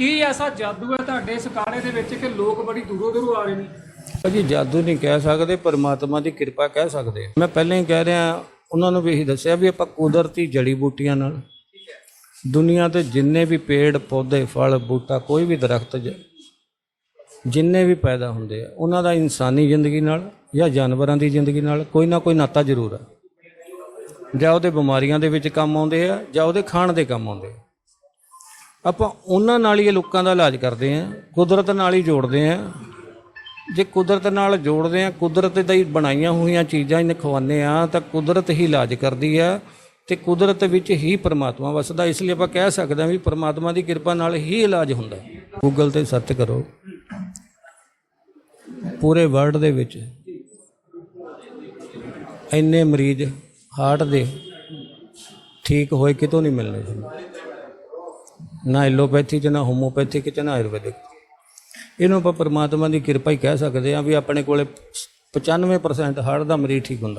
ਕੀ ਐਸਾ ਜਾਦੂ ਹੈ ਤੁਹਾਡੇ ਇਸ ਕਾੜੇ ਦੇ ਵਿੱਚ ਕਿ ਲੋਕ ਬੜੀ ਦੂਰੋਂ ਦੂਰੋਂ ਆ ਰਹੇ ਨੇ? ਭਾਜੀ ਜਾਦੂ ਨਹੀਂ ਕਹਿ ਸਕਦੇ, ਪਰਮਾਤਮਾ ਦੀ ਕਿਰਪਾ ਕਹਿ ਸਕਦੇ ਮੈਂ ਪਹਿਲਾਂ ਹੀ ਕਹਿ ਰਿਹਾ, ਉਹਨਾਂ ਨੂੰ ਵੀ ਇਹੀ ਦੱਸਿਆ ਵੀ ਆਪਾਂ ਕੁਦਰਤੀ ਜੜੀ ਬੂਟੀਆਂ ਨਾਲ ਦੁਨੀਆ ਤੇ ਜਿੰਨੇ ਵੀ ਪੇੜ, ਪੌਦੇ, ਫਲ, ਬੂਟਾ, ਕੋਈ ਵੀ ਦਰਖਤ ਜਿੰਨੇ ਵੀ ਪੈਦਾ ਹੁੰਦੇ ਆ, ਉਹਨਾਂ ਦਾ ਇਨਸਾਨੀ ਜ਼ਿੰਦਗੀ ਨਾਲ ਜਾਂ ਜਾਨਵਰਾਂ ਦੀ ਜ਼ਿੰਦਗੀ ਨਾਲ ਕੋਈ ਨਾ ਕੋਈ ਨਾਤਾ ਜ਼ਰੂਰ ਹੈ ਜਾਂ ਉਹਦੇ ਬਿਮਾਰੀਆਂ ਦੇ ਵਿੱਚ ਕੰਮ ਆਉਂਦੇ ਆ, ਜਾਂ ਉਹਦੇ ਖਾਣ ਦੇ ਕੰਮ ਆਉਂਦੇ ਆ। ਆਪਾਂ ਉਹਨਾਂ ਨਾਲ ਹੀ ਇਹ ਲੋਕਾਂ ਦਾ ਇਲਾਜ ਕਰਦੇ ਆ ਕੁਦਰਤ ਨਾਲ ਹੀ ਜੋੜਦੇ ਆ ਜੇ ਕੁਦਰਤ ਨਾਲ ਜੋੜਦੇ ਆ ਕੁਦਰਤ ਦਾ ਹੀ ਬਣਾਈਆਂ ਹੋਈਆਂ ਚੀਜ਼ਾਂ ਇਹਨੇ ਖਵਾਉਂਦੇ ਆ ਤਾਂ ਕੁਦਰਤ ਹੀ ਇਲਾਜ ਕਰਦੀ ਆ ਤੇ ਕੁਦਰਤ ਵਿੱਚ ਹੀ ਪਰਮਾਤਮਾ ਵਸਦਾ। ਇਸ ਲਈ ਆਪਾਂ ਕਹਿ ਸਕਦੇ ਹਾਂ ਵੀ ਪਰਮਾਤਮਾ ਦੀ ਕਿਰਪਾ ਨਾਲ ਹੀ ਇਲਾਜ ਹੁੰਦਾ। ਗੂਗਲ ਤੇ ਸਰਚ ਕਰੋ। ਪੂਰੇ ਵਰਲਡ ਦੇ ਵਿੱਚ ਇੰਨੇ ਮਰੀਜ਼ ਹਾਰਟ ਦੇ ਠੀਕ ਹੋਏ, ਕਿਤੋਂ ਨਹੀਂ ਮਿਲਣੇ। ਨਾ ਐਲੋਪੈਥੀ ਚ, ਨਾ ਹੋਮੋਪੈਥਿਕ ਚ, ਨਾ ਆਯੁਰਵੈਦਿਕ ਇਹਨੂੰ ਆਪਾਂ ਪਰਮਾਤਮਾ ਦੀ ਕਿਰਪਾ ਹੀ ਕਹਿ ਸਕਦੇ ਹਾਂ ਵੀ ਆਪਣੇ ਕੋਲੇ 95% ਹਾਰਟ ਦਾ ਮਰੀਜ਼ ਠੀਕ ਹੁੰਦਾ।